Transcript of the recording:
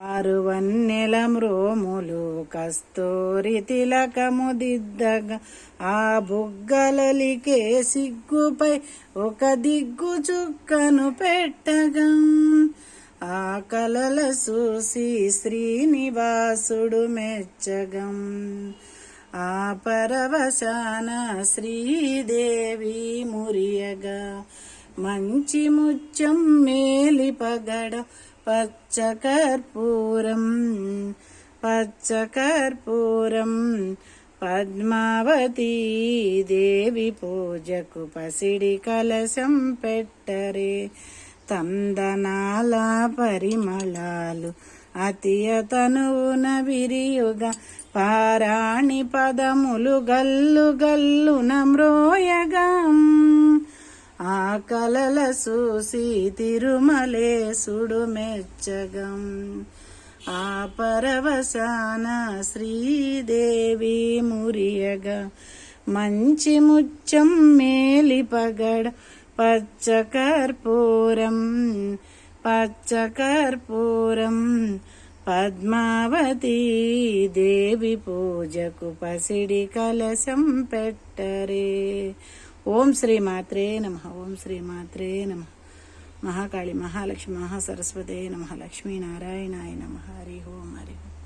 ఆరు వన్నెల మ్రోములు కస్తూరి తిలకము దిద్దగా ఆ బుగ్గలలికే సిగ్గుపై ఒక దిగ్గు చుక్కను పెట్టగా. ఆ కలల చూసి శ్రీనివాసుడు మెచ్చగం. ఆ పరవశాన శ్రీదేవి మురియగా. మంచి ముచ్చం మేలిపగడ పచ్చ కర్పూరం పచ్చ కర్పూరం పద్మావతీ దేవి పూజకు పసిడి కలశం పెట్టరే. తందనాల పరిమళాలు అతియతనువున విరియుగా పారాణి పదములు గల్లు గల్లున మ్రోయగా. కలల చూసి తిరుమలేసుడు మెచ్చగం ఆ పరవశాన శ్రీదేవి మురియగా. మంచి ముచ్చం మేలి పగడ పచ్చ కర్పూరం పచ్చ కర్పూరం పద్మావతి దేవి పూజకు పసిడి కలశం పెట్టరే. ఓం శ్రీ మాత్రే నమ. ఓం శ్రీ మాత్రే నమ. మహాకాళి మహాలక్ష్మి మహాసరస్వతే నమ. లక్ష్మీనారాయణాయ నమ. హరి ఓం హరి ఓం.